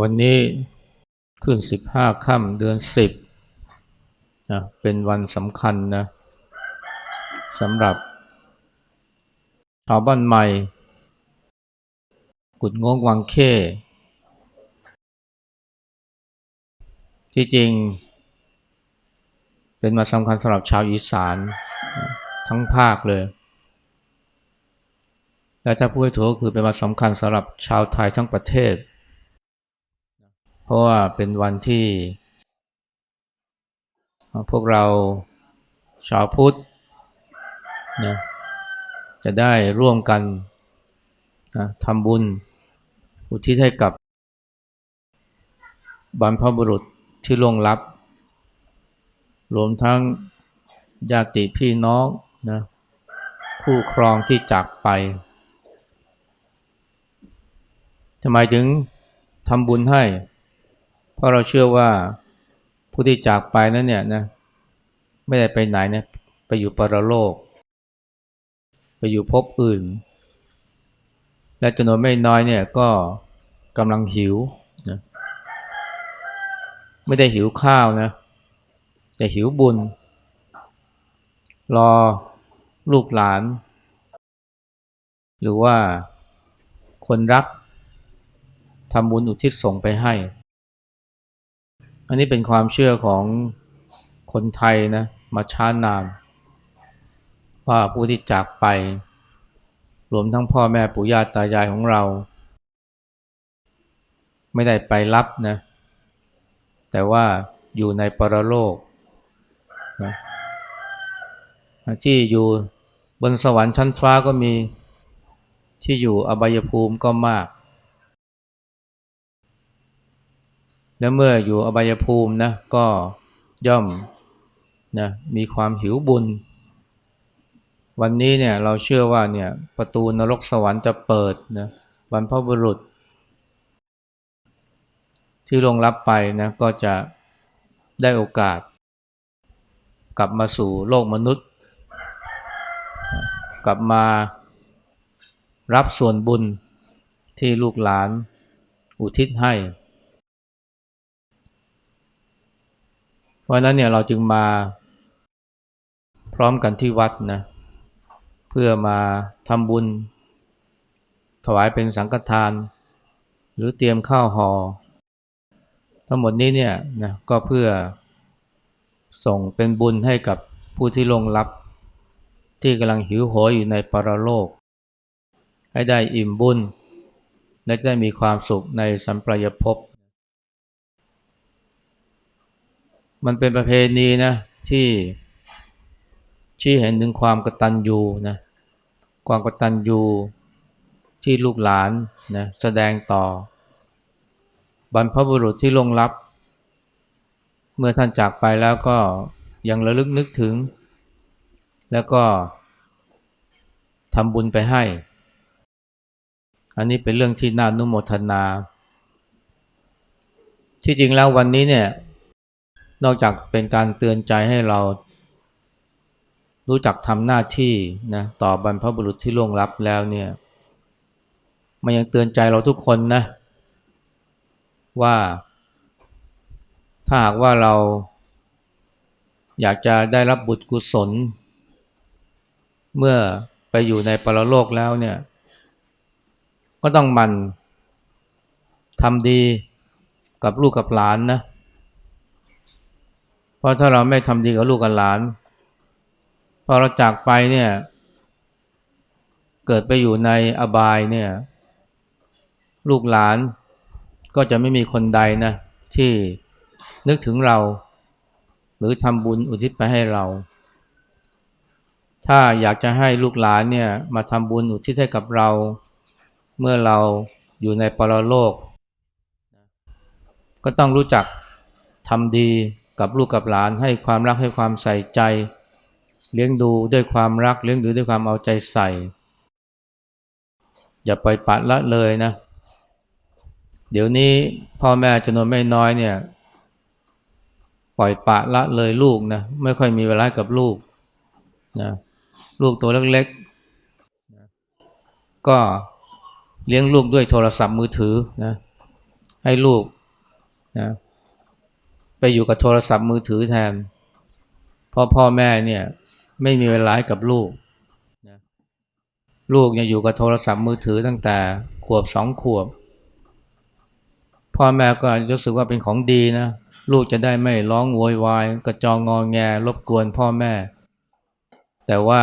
วันนี้ขึ้นสิบห้าค่ำเดือนสิบนะเป็นวันสำคัญนะสำหรับชาวบ้านใหม่ กุดงงวังเข้ ที่จริง เป็นมาสำคัญสำหรับชาวอีสานทั้งภาคเลย และถ้าพูดถูกก็คือเป็นมาสำคัญสำหรับชาวไทยทั้งประเทศ ราะว่าเป็นวันที่ พวกเราชาวพุทธนะจะได้ร่วมกันนะทำบุญ อุทิศให้กับบรรพบุรุษที่ล่วงลับ รวมทั้งญาติพี่น้องนะผู้ครองที่จากไปทำไมถึงทำบุญให้ เพราะเราเชื่อว่าผู้ที่จากไปนั้นเนี่ยนะไม่ได้ไปไหนนะไปอยู่ปรโลก ไปอยู่ภพอื่น และจำนวนไม่น้อยเนี่ยก็กำลังหิวนะไม่ได้หิวข้าวนะแต่หิวบุญ รอลูกหลาน หรือว่าคนรักทำบุญอุทิศส่งไปให้ อันนี้เป็นความเชื่อของคนไทยนะมาช้านาน ว่าผู้ที่จากไป รวมทั้งพ่อแม่ปู่ย่าตายายของเรา ไม่ได้ไปรับนะ แต่ว่าอยู่ในปรโลกนะที่อยู่บนสวรรค์ชั้นฟ้าก็มีที่อยู่อบายภูมิก็มาก และเมื่ออยู่อบายภูมินะก็ย่อมนะมีความหิวบุญ วันนี้เนี่ยเราเชื่อว่าเนี่ยประตูนรกสวรรค์จะเปิดนะบรรพบุรุษ ที่ลงรับไปนะก็จะได้โอกาส กลับมาสู่โลกมนุษย์ กลับมารับส่วนบุญที่ลูกหลานอุทิศให้ เพ ราะนั้นเนี่ยเราจึงมาพร้อมกันที่วัดนะเพื่อมาทำบุญ ถวายเป็นสังฆทาน หรือเตรียมข้าวหอ่อทั้งหมดนี้เนี่ยนะก็เพื่อส่งเป็นบุญให้กับผู้ที่ลงรับ ที่กำลังหิวโหยอยู่ในปรโลก ให้ได้อิ่มบุญ และได้มีความสุขในสัมปรายภพ มันเป็นประเพณีนะที่ชี้เห็นถึงความกตัญญูนะความกตัญญูที่ลูกหลานนะแสดงต่อ บรรพบุรุษที่ลงรับ เมื่อท่านจากไปแล้วก็ยังระลึกนึกถึง แล้วก็ทำบุญไปให้ อันนี้เป็นเรื่องที่น่านุโมทนา ที่จริงแล้ววันนี้เนี่ย นอกจากเป็นการเตือนใจให้เรา รู้จักทำหน้าที่นะต่อบรรพบุรุษที่ล่วงลับแล้วเนี่ยมันยังเตือนใจเราทุกคนนะว่า ถ้าหากว่าเรา อยากจะได้รับบุญกุศล เมื่อไปอยู่ในปรโลกแล้วเนี่ย ก็ต้องหมันทำดีกับลูกกับหลานนะ เพราะถ้าเราไม่ทำดีกับลูกกับหลาน พอเราจากไปเนี่ย เกิดไปอยู่ในอบายเนี่ย ลูกหลานก็จะไม่มีคนใดนะที่นึกถึงเรา หรือทำบุญอุทิศไปให้เรา ถ้าอยากจะให้ลูกหลานเนี่ยมาทำบุญอุทิศให้กับเรา เมื่อเราอยู่ในปรโลก ก็ต้องรู้จักทำดี กับลูกกับหลานให้ความรักให้ความใส่ใจ เลี้ยงดูด้วยความรักเลี้ยงดูด้วยความเอาใจใส่ อย่าปล่อยปละละเลยนะ เดี๋ยวนี้พ่อแม่จำนวนไม่น้อยเนี่ยปล่อยปละละเลยลูกนะไม่ค่อยมีเวลากับลูกนะลูกตัวเล็กๆก็เลี้ยงลูกด้วยโทรศัพท์มือถือนะให้ลูกนะ ไปอยู่กับโทรศัพท์มือถือแทนเพราะพ่อแม่เนี่ยไม่มีเวลาให้กับลูกนะลูกยังอยู่กับโทรศัพท์มือถือตั้งแต่ขวบสองขวบ พ่อแม่ก็รู้สึกว่าเป็นของดีนะลูกจะได้ไม่ร้องโวยวายกระจองงอแงรบกวนพ่อแม่ แต่ว่า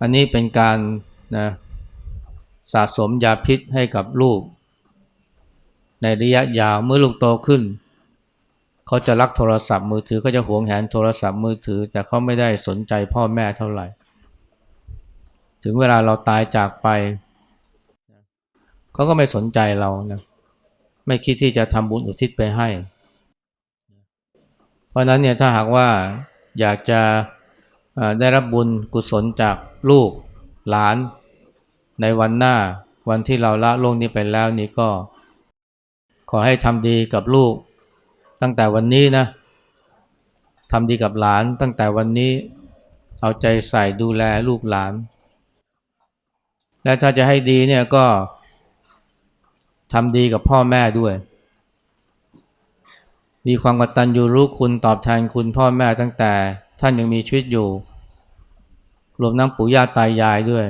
อันนี้เป็นการนะสะสมยาพิษให้กับลูก ในระยะยาวเมื่อลูกโตขึ้น เขาจะรักโทรศัพท์มือถือก็จะหวงแหนโทรศัพท์มือถือ แต่เขาไม่ได้สนใจพ่อแม่เท่าไหร่ ถึงเวลาเราตายจากไป เขาก็ไม่สนใจเรานะไม่คิดที่จะทำบุญอุทิศไปให้ เพราะนั้นเนี่ยถ้าหากว่าอยากจะได้รับบุญกุศลจากลูกหลานในวันหน้าวันที่เราละโลกนี้ไปแล้วนี่ก็ ขอให้ทำดีกับลูก ตั้งแต่วันนี้นะทำดีกับหลานตั้งแต่วันนี้ เอาใจใส่ดูแลลูกหลาน และถ้าจะให้ดีเนี่ยก็ทำดีกับพ่อแม่ด้วย มีความกตัญญูรู้คุณตอบแทนคุณพ่อแม่ตั้งแต่ท่านยังมีชีวิตอยู่ รวมน้ำปู่ย่าตายายด้วย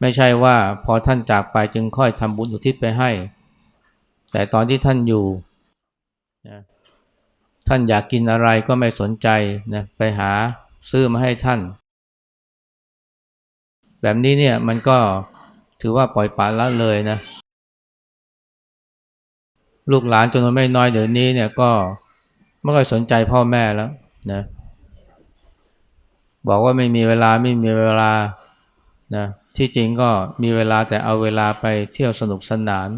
ไม่ใช่ว่าพอท่านจากไปจึงค่อยทำบุญอุทิศไปให้ แต่ตอนที่ท่านอยู่นะท่านอยากกินอะไรก็ไม่สนใจนะไปหาซื้อมาให้ท่าน แบบนี้เนี่ยมันก็ถือว่าปล่อยปละละเลยนะ ลูกหลานจำนวนไม่น้อยเดี๋ยวนี้เนี่ยก็ไม่ค่อยสนใจพ่อแม่แล้วนะบอกว่าไม่มีเวลาไม่มีเวลานะที่จริงก็มีเวลาแต่เอาเวลาไปเที่ยวสนุกสนาน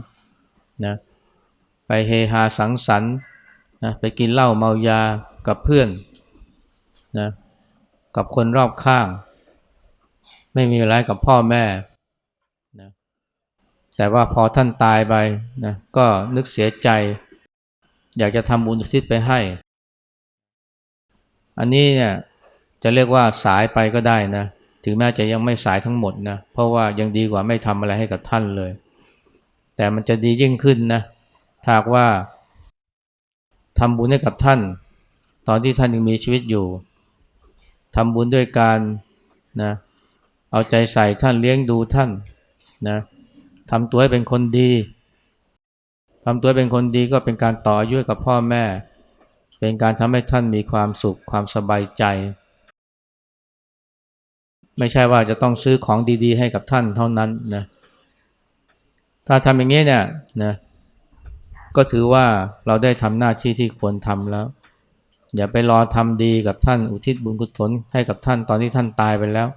นะ ไปเฮฮาสังสรรค์นะไปกินเหล้าเมายากับเพื่อนนะกับคนรอบข้าง ไม่มีเวลากับพ่อแม่นะแต่ว่าพอท่านตายไปนะก็นึกเสียใจ อยากจะทำบุญอุทิศไปให้ อันนี้เนี่ยจะเรียกว่าสายไปก็ได้นะ ถึงแม้จะยังไม่สายทั้งหมดนะ เพราะว่ายังดีกว่าไม่ทำอะไรให้กับท่านเลย แต่มันจะดียิ่งขึ้นนะ หากว่าทำบุญให้กับท่าน ตอนที่ท่านยังมีชีวิตอยู่ทำบุญด้วยการนะเอาใจใส่ท่านเลี้ยงดูท่านนะทำตัวให้เป็นคนดีทำตัวให้เป็นคนดีก็เป็นการต่ออายุกับพ่อแม่ เป็นการทำให้ท่านมีความสุขความสบายใจ ไม่ใช่ว่าจะต้องซื้อของดีๆ ให้กับท่านเท่านั้นนะถ้าทำอย่างนี้เนี่ยนะ ก็ถือว่าเราได้ทำหน้าที่ที่ควรทำแล้ว อย่าไปรอทำดีกับท่านอุทิศบุญกุศลให้กับท่านตอนที่ท่านตายไปแล้ว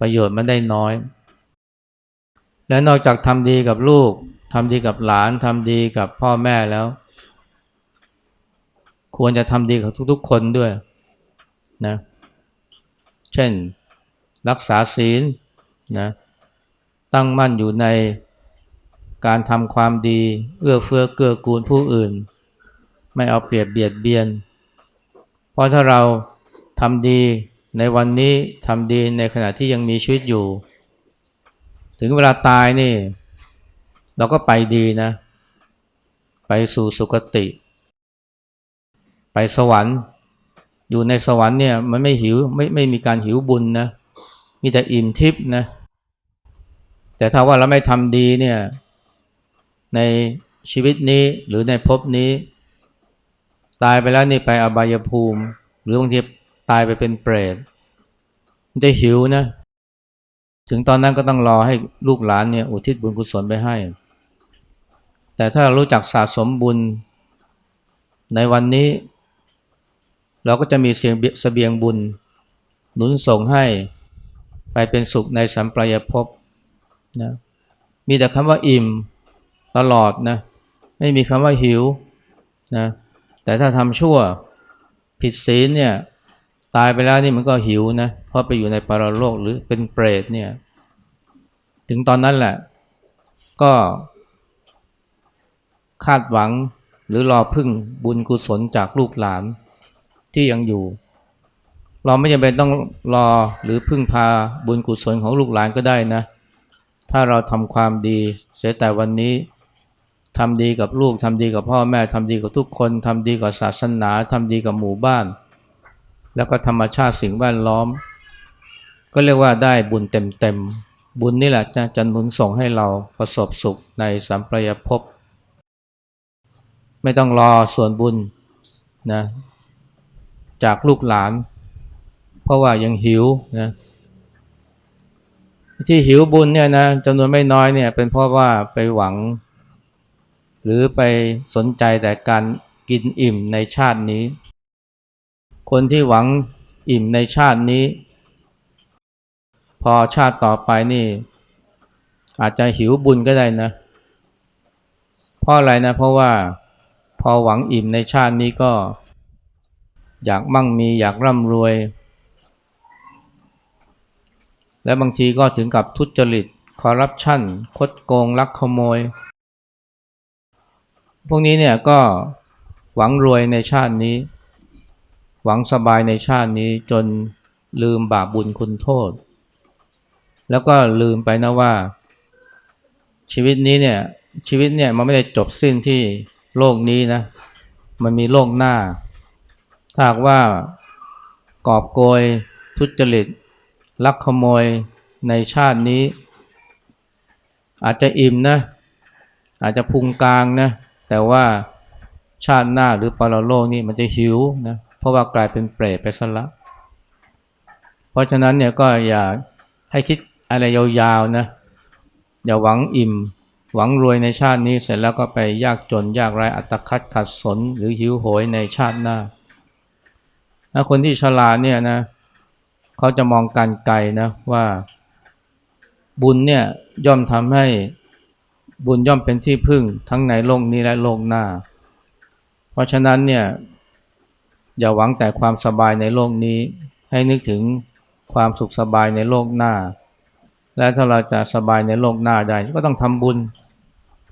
ประโยชน์มันได้น้อย และนอกจากทำดีกับลูกทำดีกับหลานทำดีกับพ่อแม่แล้ว ควรจะทำดีกับทุกๆคนด้วยนะเช่นรักษาศีลนะตั้งมั่นอยู่ใน การทำความดี เอื้อเฟื้อเกื้อกูลผู้อื่น ไม่เอาเปรียบเบียดเบียน เพราะถ้าเราทำดีในวันนี้ทำดีในขณะที่ยังมีชีวิตอยู่ ถึงเวลาตายนี่ เราก็ไปดีนะ ไปสู่สุคติ ไปสวรรค์ อยู่ในสวรรค์เนี่ยมันไม่หิวไม่ไม่มีการหิวบุญนะ มีแต่อิ่มทิพย์นะ แต่ถ้าว่าเราไม่ทำดีเนี่ย ในชีวิตนี้หรือในภพนี้ ตายไปแล้วนี่ไปอบายภูมิ หรือบางทีตายไปเป็นเปรตมันจะหิวนะ ถึงตอนนั้นก็ต้องรอให้ลูกหลานเนี่ยอุทิศบุญกุศลไปให้ แต่ถ้าเรารู้จักสะสมบุญในวันนี้ เราก็จะมีเสียงเสบียงบุญ หนุนส่งให้ไปเป็นสุขในสัมปรายภพนะมีแต่คำว่าอิ่ม ตลอดนะไม่มีคำว่าหิวนะแต่ถ้าทำชั่วผิดศีลเนี่ยตายไปแล้วนี่มันก็หิวนะเพราะไปอยู่ในปรโลกหรือเป็นเปรตเนี่ยถึงตอนนั้นแหละ ก็คาดหวังหรือรอพึ่งบุญกุศลจากลูกหลานที่ยังอยู่ เราไม่จำเป็นต้องรอหรือพึ่งพาบุญกุศลของลูกหลานก็ได้นะ ถ้าเราทำความดีเสียแต่วันนี้ ทำดีกับลูกทำดีกับพ่อแม่ทำดีกับทุกคนทำดีกับศาสนาทำดีกับหมู่บ้าน แล้วก็ธรรมชาติสิ่งแวดล้อม ก็เรียกว่าได้บุญเต็มๆ บุญนี่แหละจะจะหนุนส่งให้เราประสบสุขในสัมปรายภพไม่ต้องรอส่วนบุญนะจากลูกหลาน เพราะว่ายังหิวนะที่หิวบุญเนี่ยนะจำนวนไม่น้อยเนี่ยเป็นเพราะว่าไปหวัง หรือไปสนใจแต่การกินอิ่มในชาตินี้ คนที่หวังอิ่มในชาตินี้ พอชาติต่อไปนี่ อาจจะหิวบุญก็ได้นะเพราะอะไรนะ เพราะว่าพอหวังอิ่มในชาตินี้ก็ อยากมั่งมีอยากร่ำรวย และบางทีก็ถึงกับทุจริตคอร์รัปชันคดโกงลักขโมย พวกนี้เนี่ยก็หวังรวยในชาตินี้ หวังสบายในชาตินี้จนลืมบาปบุญคุณโทษ แล้วก็ลืมไปนะว่า ชีวิตนี้เนี่ยชีวิตเนี่ยมันไม่ได้จบสิ้นที่โลกนี้นะ มันมีโลกหน้า ถ้าหากว่ากอบโกย ทุจริต ลักขโมยในชาตินี้ อาจจะอิ่มนะ อาจจะพุงกลางนะ แต่ว่าชาติหน้าหรือปรโลกนี่มันจะหิวนะเพราะว่ากลายเป็นเปรตไปซะละเพราะฉะนั้นเนี่ยก็อย่าให้คิดอะไรยาวๆนะอย่าหวังอิ่ม หวังรวยในชาตินี้เสร็จแล้วก็ไปยากจนยากไร้อัตคัดขัดสนหรือหิวโหยในชาติหน้าถ้าคนที่ฉลาดเนี่ยนะเขาจะมองการไกลนะว่าบุญเนี่ยย่อมทำให้ บุญย่อมเป็นที่พึ่งทั้งในโลกนี้และโลกหน้า เพราะฉะนั้นเนี่ยอย่าหวังแต่ความสบายในโลกนี้ ให้นึกถึงความสุขสบายในโลกหน้า และถ้าเราจะสบายในโลกหน้าได้ก็ต้องทำบุญ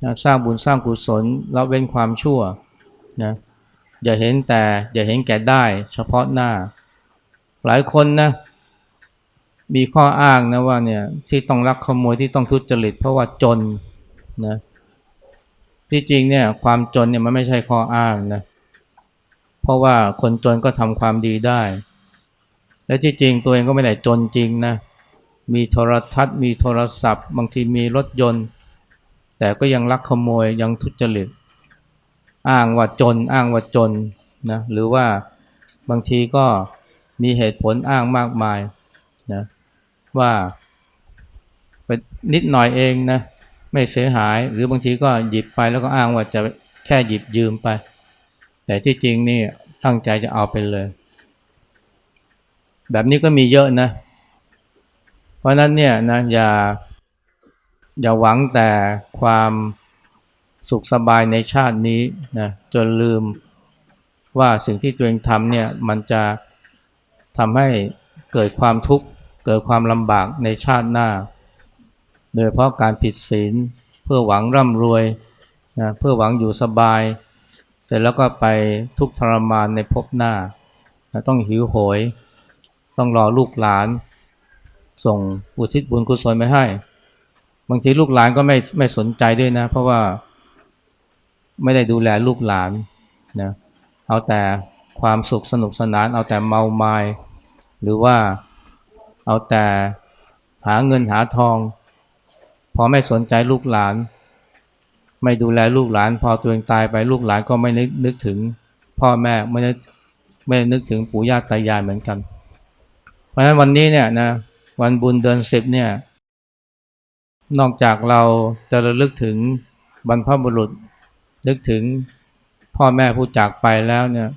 นะสร้างบุญสร้างกุศลละเว้นความชั่วนะอย่าเห็นแต่อย่าเห็นแก่ได้ เฉพาะหน้า หลายคนนะมีข้ออ้างนะว่าเนี่ยที่ต้องรักขโมยที่ต้องทุจริต เพราะว่าจน นะที่จริงเนี่ยความจนเนี่ยมันไม่ใช่ข้ออ้างนะเพราะว่าคนจนก็ทำความดีได้ และที่จริงตัวเองก็ไม่ได้จนจริงนะมีโทรทัศน์ มีโทรศัพท์ บางทีมีรถยนต์ แต่ก็ยังลักขโมยยังทุจริตอ้างว่าจนอ้างว่าจนนะหรือว่าบางทีก็มีเหตุผลอ้างมากมายนะว่าเป็นนิดหน่อยเองนะ ไม่เสียหาย หรือบางทีก็หยิบไปแล้วก็อ้างว่าจะแค่หยิบยืมไป แต่ที่จริงนี่ตั้งใจจะเอาไปเลย แบบนี้ก็มีเยอะนะ เพราะนั้นเนี่ยนะอย่าอย่าหวังแต่ความสุขสบายในชาตินี้นะจนลืมว่าสิ่งที่ตัวเองทำเนี่ยมันจะทำให้เกิดความทุกข์เกิดความลำบากในชาติหน้า โดยเพราะการผิดศีลเพื่อหวังร่ำรวยนะเพื่อหวังอยู่สบาย เสร็จแล้วก็ไปทุกข์ทรมานในภพหน้านะต้องหิวโหย ต้องรอลูกหลาน ส่งอุทิศบุญกุศลไปให้ บางทีลูกหลานก็ไม่ไม่สนใจด้วยนะ เพราะว่าไม่ได้ดูแลลูกหลานนะเอาแต่ความสุขสนุกสนาน เอาแต่เมาไมา้หรือว่าเอาแต่หาเงินหาทอง พอไม่สนใจลูกหลาน ไม่ดูแลลูกหลาน พอตัวเองตายไปลูกหลานก็ไม่นึกนึกถึง พ่อแม่ไม่นึกไม่นึกถึงปู่ย่าตายายเหมือนกัน เพราะฉะนั้นวันนี้เนี่ยนะวันบุญเดือนสิบเนี่ย นอกจากเราจะระลึกถึงบรรพบุรุษ นึกถึงพ่อแม่ผู้จากไปแล้วเนี่ย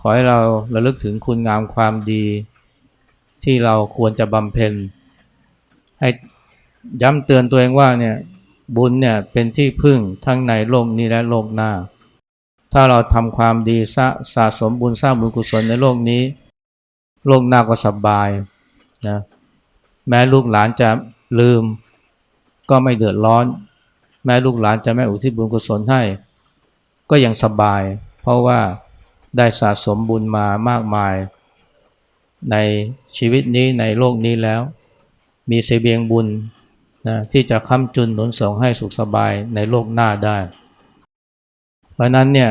ขอให้เราระลึกถึงคุณงามความดี ที่เราควรจะบำเพ็ญให้ ย้ำเตือนตัวเองว่าเนี่ยบุญเนี่ยเป็นที่พึ่งทั้งในโลกนี้และโลกหน้า ถ้าเราทำความดีสะสะสมบุญสร้างบุญกุศลในโลกนี้ โลกหน้าก็สบายนะแม้ลูกหลานจะลืมก็ไม่เดือดร้อน แม้ลูกหลานจะไม่อุทิศบุญกุศลให้ ก็ยังสบาย เพราะว่าได้สะสมบุญมามากมาย ในชีวิตนี้ในโลกนี้แล้ว มีเสบียงบุญ นะที่จะค้ำจุนหนุนส่งให้สุขสบายในโลกหน้าได้ เพราะนั้นเนี่ย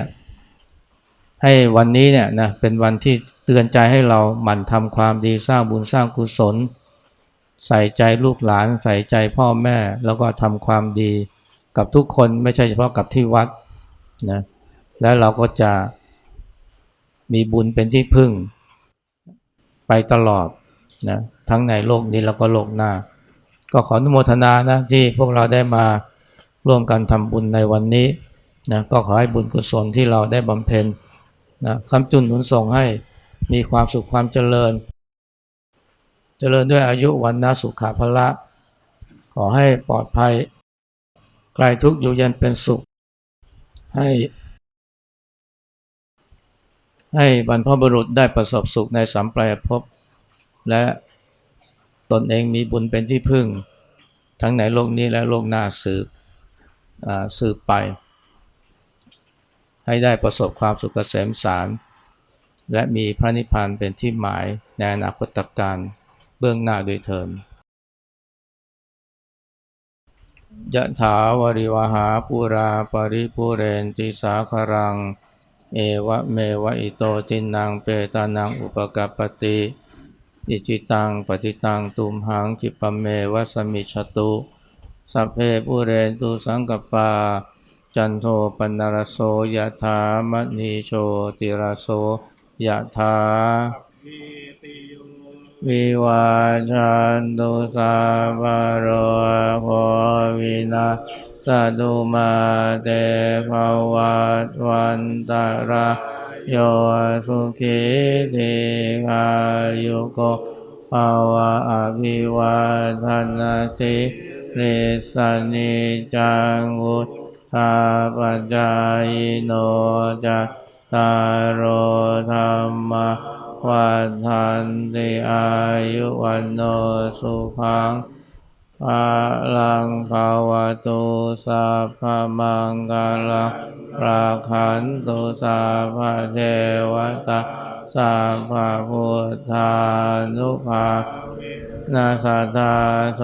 ให้วันนี้เนี่ยนะเป็นวันที่เตือนใจให้เราหมั่นทำความดีสร้างบุญสร้างกุศล ใส่ใจลูกหลาน ใส่ใจพ่อแม่ แล้วก็ทำความดีกับทุกคนไม่ใช่เฉพาะกับที่วัดนะแล้วเราก็จะมีบุญเป็นที่พึ่งไปตลอดนะทั้งในโลกนี้แล้วก็โลกหน้า ก็ขออนุโมทนานะที่พวกเราได้มาร่วมกันทำบุญในวันนี้นะก็ขอให้บุญกุศลที่เราได้บำเพ็ญนะคำจุนหนุนส่งให้มีความสุขความเจริญ เจริญด้วยอายุวันนาสุขาภละ ขอให้ปลอดภัยไกลทุกข์อยู่เย็นเป็นสุข ให้ ให้บรรพบุรุษได้ประสบสุขในสัมปรายภพและ ตนเองมีบุญเป็นที่พึ่ง ทั้งในโลกนี้และโลกหน้าสืบสืบไป ให้ได้ประสบความสุขเกษมสาร และมีพระนิพพานเป็นที่หมายในอนาคตการเบื้องหน้าโดยเทินยะถาวริวหาปุราปริปุเรนติสาครัง เอวะเมวะอิโตจินังเปตานังอุปกัปติ อิจิตังปฏิตังตุมหังจิปเมวะสมิชตุสัพเพปุเรนตุสังกปา จันโทปนารโสยะถามณีโชติรโสยะถาวิวาจันตุสาบโรโควินาสตุมาเตภวัตวันตารา โยสุขิธิขายุโกภาวะอภิวาทนาสิริสนิจังวุธาปจายโนจัตตารโอธรรมวัฏันติอายุวันโนสุขัง ภาลังภาวตุสัพพมังกาลังราขันตุสัพพเทวตาสัพพพุทธานุภานาสัทธาโส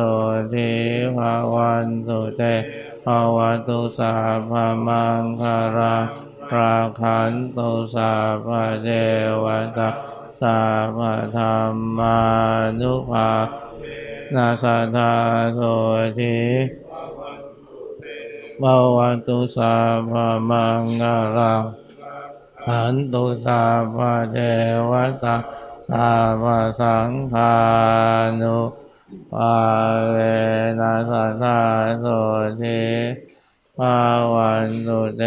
ธิภาวันตุเตภาวตุสัพพมังคาราราขันตุสัพพเทวตาสัพพธรรมานุภา นาสัทธาโสธิภาวันตุสัพพมังคาราขันตุสัพพเทวตาสัพพสังฆานุภาเวนัสสัทธาโสธิภาวันตุเต